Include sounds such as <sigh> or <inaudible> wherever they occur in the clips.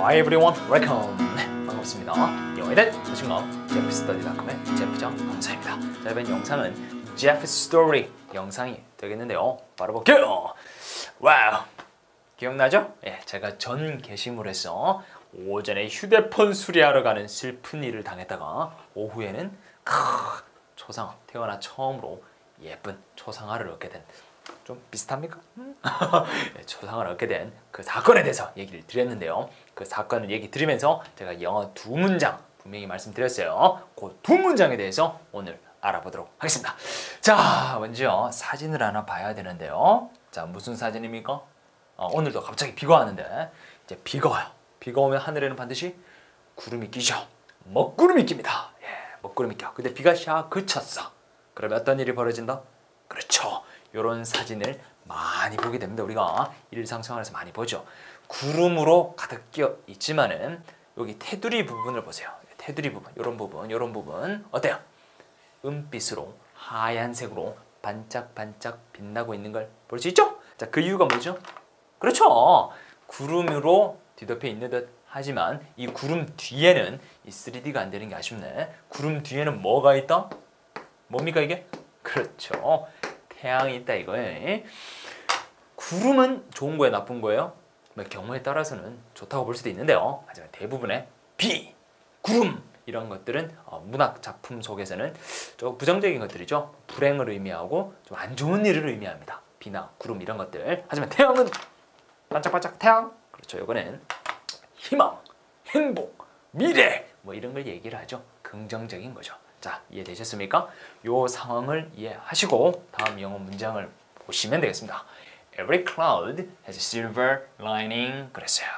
Hi everyone, welcome. 네, 반갑습니다. 영어에 대한 소식업 제프스터디닷컴의 제프장 강사입니다. 자, 이번 영상은 제프 스토리 영상이 되겠는데요. 바로 볼게요. 와우, 기억나죠? 예, 제가 전 게시물에서 오전에 휴대폰 수리하러 가는 슬픈 일을 당했다가 오후에는 크, 초상 태어나 처음으로 예쁜 초상화를 얻게 된 좀 비슷합니까? <laughs> 예, 초상을 얻게 된 그 사건에 대해서 얘기를 드렸는데요. 그 사건을 얘기 드리면서 제가 영어 두 문장 분명히 말씀드렸어요. 그 두 문장에 대해서 오늘 알아보도록 하겠습니다. 자, 먼저 사진을 하나 봐야 되는데요. 자, 무슨 사진입니까? 어, 오늘도 갑자기 비가 왔는데 이제 비가 와요. 비가 오면 하늘에는 반드시 구름이 끼죠. 먹구름이 낍니다. 예, 먹구름이 껴. 근데 비가 샥 그쳤어. 그러면 어떤 일이 벌어진다? 그렇죠. 이런 사진을 많이 보게 됩니다. 우리가 일상생활에서 많이 보죠. 구름으로 가득 끼어 있지만은 여기 테두리 부분을 보세요. 테두리 부분, 이런 부분, 이런 부분 어때요? 은빛으로 하얀색으로 반짝반짝 빛나고 있는 걸 볼 수 있죠? 자, 그 이유가 뭐죠? 그렇죠. 구름으로 뒤덮여 있는 듯 하지만 이 구름 뒤에는 이 3D가 안 되는 게 아쉽네. 구름 뒤에는 뭐가 있다? 뭡니까 이게? 그렇죠. 태양이 있다 이거예요. 구름은 좋은 거예요, 나쁜 거예요? 뭐 경우에 따라서는 좋다고 볼 수도 있는데요. 하지만 대부분의 비, 구름 이런 것들은 어, 문학 작품 속에서는 좀 부정적인 것들이죠. 불행을 의미하고 좀 안 좋은 일을 의미합니다. 비나 구름 이런 것들. 하지만 태양은 반짝반짝 태양. 그렇죠. 이거는 희망, 행복, 미래 뭐 이런 걸 얘기를 하죠. 긍정적인 거죠. 자, 이해되셨습니까? 요 상황을 이해하시고 다음 영어 문장을 보시면 되겠습니다. Every cloud has a silver lining 그랬어요.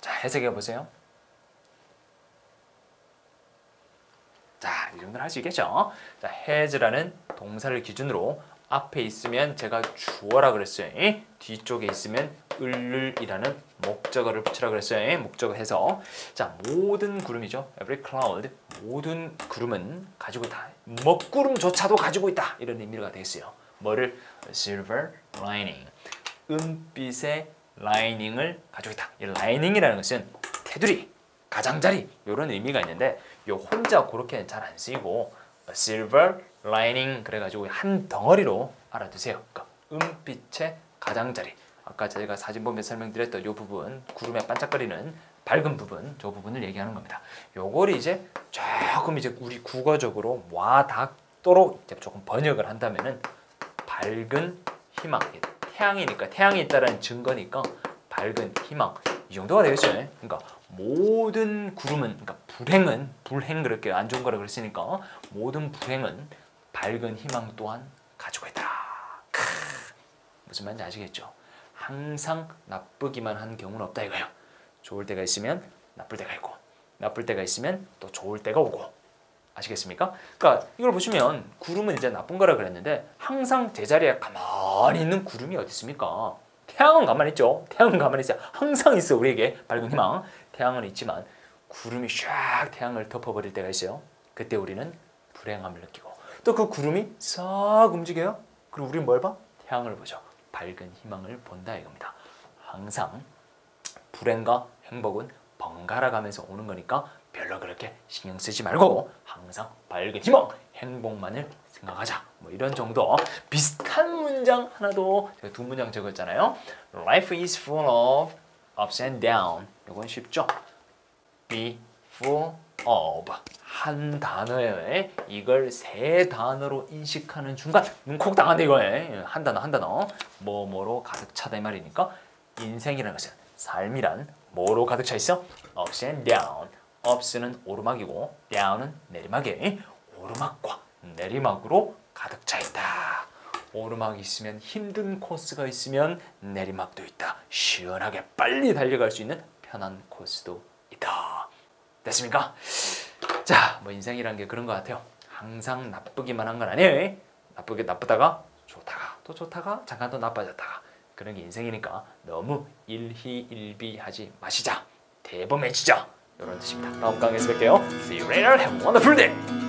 자, 해석해 보세요. 자, 이 정도는 할 수 있겠죠? 자, has라는 동사를 기준으로 앞에 있으면 제가 주어라 그랬어요. 뒤쪽에 있으면 을을이라는 목적어를 붙이라 그랬어요. 목적어 해서 자 모든 구름이죠. Every cloud 모든 구름은 가지고 있다. 먹구름조차도 가지고 있다. 이런 의미가 되겠어요. 뭐를 silver lining 은빛의 라이닝을 가지고 있다. 이 라이닝이라는 것은 테두리, 가장자리 이런 의미가 있는데 요 혼자 그렇게는 잘안 쓰이고 silver lining 그래가지고 한 덩어리로 알아두세요. 그러니까 은빛의 가장자리. 아까 제가 사진 보면 설명드렸던 요 부분 구름에 반짝거리는 밝은 부분 저 부분을 얘기하는 겁니다. 요걸 이제 조금 이제 우리 국어적으로 와 닿도록 이제 조금 번역을 한다면은 밝은 희망 태양이니까 태양이 있다라는 증거니까 밝은 희망 이 정도가 되겠죠. 그러니까 모든 구름은 그러니까 불행은 불행 그렇게 안 좋은 거라 그랬으니까 모든 불행은 밝은 희망 또한 가지고 있다. 크, 무슨 말인지 아시겠죠? 항상 나쁘기만 한 경우는 없다 이거예요. 좋을 때가 있으면 나쁠 때가 있고 나쁠 때가 있으면 또 좋을 때가 오고 아시겠습니까? 그러니까 이걸 보시면 구름은 이제 나쁜 거라 그랬는데 항상 제자리에 가만히 있는 구름이 어디 있습니까? 태양은 가만히 있죠. 태양은 가만히 있어요. 항상 있어 우리에게 밝은 희망. 태양은 있지만 구름이 샥 태양을 덮어버릴 때가 있어요. 그때 우리는 불행함을 느끼고 또 그 구름이 싹 움직여요. 그리고 우리는 뭘 봐? 태양을 보죠. 밝은 희망을 본다 이겁니다. 항상 불행과 행복은 번갈아 가면서 오는 거니까 별로 그렇게 신경 쓰지 말고 항상 밝은 희망, 행복만을 생각하자. 뭐 이런 정도 비슷한 문장 하나도 제가 두 문장 적었잖아요. Life is full of ups and down. 이건 쉽죠? Be full of 한 단어에 이걸 세 단어로 인식하는 순간 눈콕 당한다 이거에 한 단어 한 단어 뭐뭐로 가득 차다 이 말이니까 인생이라는 것은 삶이란 뭐로 가득 차 있어? ups and down. ups는 오르막이고 down은 내리막에 오르막과 내리막으로 가득 차 있다. 오르막이 있으면 힘든 코스가 있으면 내리막도 있다. 시원하게 빨리 달려갈 수 있는 편한 코스도 있다. 됐습니까? 자, 뭐 인생이란 게 그런 것 같아요. 항상 나쁘기만 한 건 아니에요. 나쁘게 나쁘다가 좋다가 또 좋다가 잠깐 또 나빠졌다가 그런 게 인생이니까 너무 일희일비하지 마시자. 대범해지자. 이런 뜻입니다. 다음 강의에서 뵐게요. See you later. Have a wonderful day.